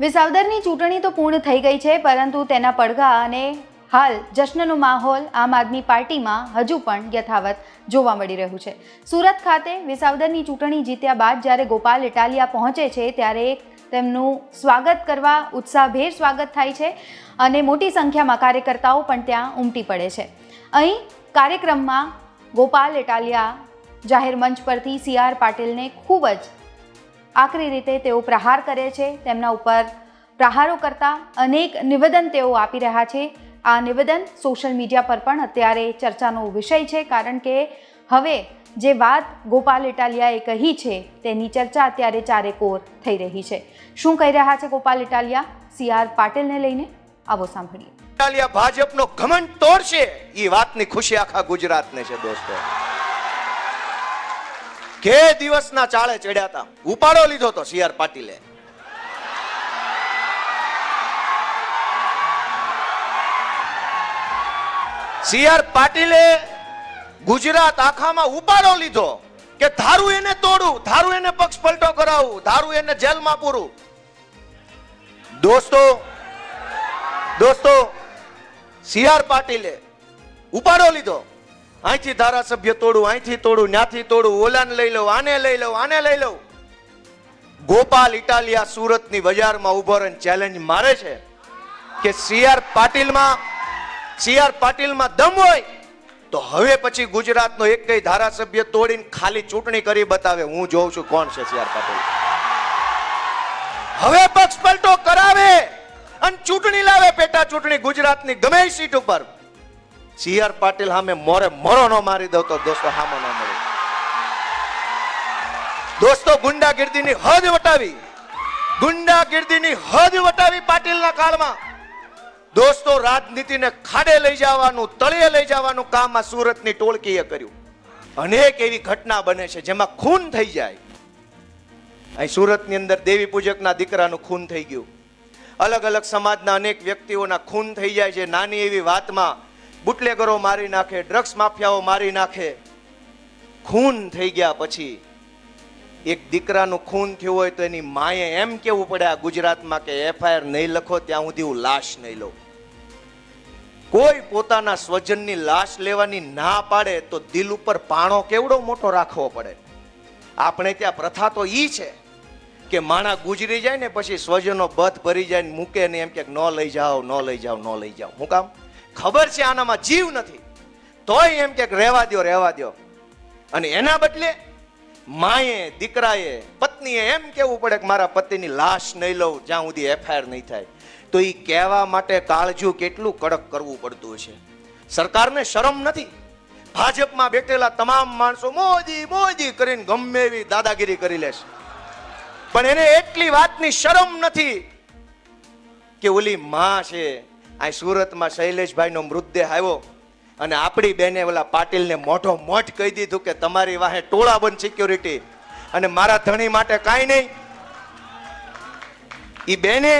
વિસાવદરની ચૂંટણી તો પૂર્ણ થઈ ગઈ છે, પરંતુ તેના પડઘા અને હાલ જશ્નનો માહોલ આમ આદમી પાર્ટીમાં હજુ પણ યથાવત જોવા મળી રહ્યું છે. સુરત ખાતે વિસાવદરની ચૂંટણી જીત્યા બાદ જ્યારે ગોપાલ ઇટાલિયા પહોંચે છે, ત્યારે તેમનું સ્વાગત કરવા ઉત્સાહભેર સ્વાગત થાય છે અને મોટી સંખ્યામાં કાર્યકર્તાઓ પણ ત્યાં ઉમટી પડે છે. અહીં કાર્યક્રમમાં ગોપાલ ઇટાલિયા જાહેર મંચ પરથી સી આર પાટીલને ખૂબ જ આકરી રીતે તેઓ પ્રહાર કરે છે. તેમના ઉપર પ્રહારો કરતા અનેક નિવેદન તેઓ આપી રહ્યા છે. આ નિવેદન સોશિયલ મીડિયા પર પણ અત્યારે ચર્ચાનો વિષય છે, કારણ કે હવે જે વાત ગોપાલ ઇટાલિયાએ કહી છે, તેની ચર્ચા અત્યારે ચારેકોર થઈ રહી છે. શું કહી રહ્યા છે ગોપાલ ઇટાલિયા? સી આર પાટીલને લઈને આવો સાંભળીએ. ઇટાલિયા ભાજપનો ઘમંડ તોડશે. એ વાતની ખુશી આખા ગુજરાતને છે, દોસ્તો. કે દિવસના ચાળે ચડ્યા હતા ઉપાડો લીધો તો સી આર પાટીલે. સી આર પાટીલે ગુજરાત આખામાં ઉપાડો લીધો કે ધારું એને તોડું, ધારું એને પક્ષ પલટો કરાવું, ધારું એને જેલમાં પૂરું. દોસ્તો દોસ્તો, સી આર પાટીલે ઉપાડો લીધો. અહીંથી ધારાસભ્ય તોડું અહીંથી તોડું, ન્યાથી તોડું, ઓલાને લઈ લઉં, આને લઈ લઉં, આને લઈ લઉં. ગોપાલ ઇટાલિયા સુરતની બજારમાં ઊભો રહીને ચેલેન્જ મારે છે કે સીઆર પાટીલમાં સીઆર પાટીલમાં દમ હોય તો હવે પછી ગુજરાતનો એક કઈ ધારાસભ્ય તોડીને ખાલી ચૂંટણી કરી બતાવે. હું જોઉં છું કોણ છે સીઆર પાટીલ. હવે પક્ષ પલટો કરાવે અને ચૂંટણી લાવે પેટા ચૂંટણી ગુજરાતની ગમે સીટ ઉપર. સી આર પાટીલ સામે મોરે મોરો નો મારી દઉં તો દોસ્તો સામો ન મળે. દોસ્તો ગુંડાગીર્દીની હદ વટાવી, ગુંડાગીર્દીની હદ વટાવી પાટીલના કાળમાં. દોસ્તો રાજનીતિને ખાડે લઈ જવાનું, તળિયે લઈ જવાનું કામ આ સુરતની ટોળકીએ કર્યું. અનેક એવી ઘટના બને છે જેમાં ખૂન થઈ જાય. અહીં સુરતની અંદર દેવી પૂજકના દીકરાનું ખૂન થઈ ગયું. અલગ અલગ સમાજના અનેક વ્યક્તિઓના ખૂન થઈ જાય છે. નાની એવી વાતમાં બુટલેગરો મારી નાખે ડ્રગ્સ માફિયાઓ મારી નાખે. ખૂન થઈ ગયા પછી એક દીકરાનું ખૂન થયું હોય તો એની માએ એમ કેવું પડે આ ગુજરાતમાં કે એફઆઈઆર નહીં લખો, ત્યાં સુધી હું લાશ નહીં લઉં. કોઈ પોતાના સ્વજનની લાશ લેવાની ના પાડે તો દિલ ઉપર પાણો કેવડો મોટો રાખવો પડે. આપણે ત્યાં પ્રથા તો ઈ છે કે માણા ગુજરી જાય ને પછી સ્વજનો બધ ભરી જાય ને મૂકે ને એમ કે ન લઈ જાઓ, ન લઈ જાઓ, ન લઈ જાઓ. હું કામ? ખબર છે આનામાં જીવ નથી. તોય એમ કે રહેવા દ્યો રહેવા દ્યો. અને એના બદલે માએ, દીકરાએ, પત્નીએ એમ કેવું પડે કે મારા પતિની લાશ નહીં લઉં, જ્યાં સુધી એફઆઈઆર નહીં થાય. તો એ કહેવા માટે કાળજું કેટલું કડક કરવું પડતું છે સરકારને શરમ નથી. ભાજપમાં બેઠેલા તમામ માણસો મોદી મોદી કરીને ગમે એવી દાદાગીરી કરી લેશે. પણ એને એટલી વાતની શરમ નથી કે ઓલી માં છે આ સુરતમાં શૈલેષભાઈનો મૃતદેહ આવ્યો અને આપણી બેને ઓલા પાટીલને મોઢો મોઢ કહી દીધું કે તમારી વાહે ટોળા બંધ સિક્યોરિટી અને મારા ધણી માટે કાંઈ નહીં. એ બેને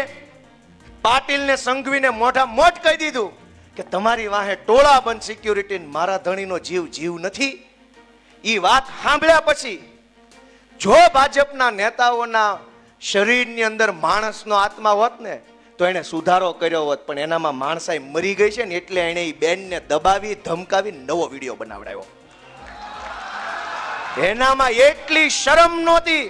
પાટીલને સંઘવીને મોઢા મોઢ કહી દીધું કે તમારી વાહે ટોળા બંધ સિક્યોરિટી મારા ધણીનો જીવ જીવ નથી. એ વાત સાંભળ્યા પછી જો ભાજપના નેતાઓના શરીરની અંદર માણસનો આત્મા હોત ને તો એણે સુધારો કર્યો હોત, પણ એનામાં માણસાઈ મરી ગઈ છે ને એટલે એણે એ બેનને દબાવી, ધમકાવી, નવો વીડિયો બનાવડાવ્યો. એનામાં એટલી શરમ નહોતી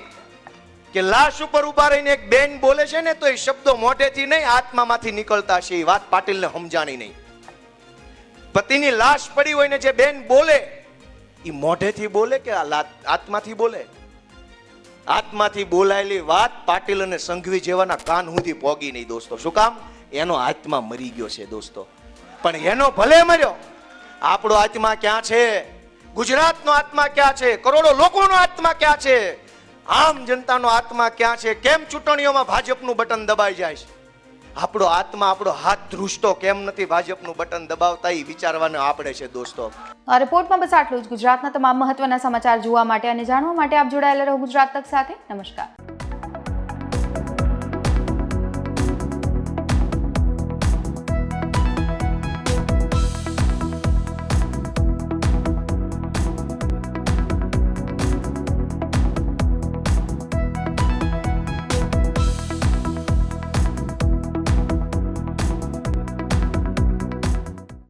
કે લાશ ઉપર ઊભા રહીને એક બેન બોલે છે ને, તો એ શબ્દો મોઢેથી નહીં, આત્મામાંથી નીકળતા છે એ વાત પાટીલને સમજાણી નહીં. પતિની લાશ પડી હોય ને જે બેન બોલે એ મોઢેથી બોલે કે આત્માથી બોલે? આત્માથી બોલાયેલી વાત પાટીલ અને સંઘવી જેવાના કાન સુધી પોગી નહીં દોસ્તો. શું કામ? એનો આત્મા મરી ગયો છે દોસ્તો. પણ એનો ભલે મર્યો, આપણો આત્મા ક્યાં છે? ગુજરાતનો આત્મા ક્યાં છે? કરોડો લોકોનો આત્મા ક્યાં છે? આમ જનતાનો આત્મા ક્યાં છે? કેમ ચૂંટણીઓમાં ભાજપનું બટન દબાઈ જાય છે? આપણો આત્મા, આપણો હાથ ધ્રુજતો કેમ નથી? ભાજપનું બટન દબાવતા એ વિચારવાનું આપણે છે દોસ્તો. આ રિપોર્ટમાં બસ આટલું જ. ગુજરાતના તમામ મહત્વના સમાચાર જોવા માટે અને જાણવા માટે આપ જોડાયેલા રહો ગુજરાત તક સાથે. નમસ્કાર.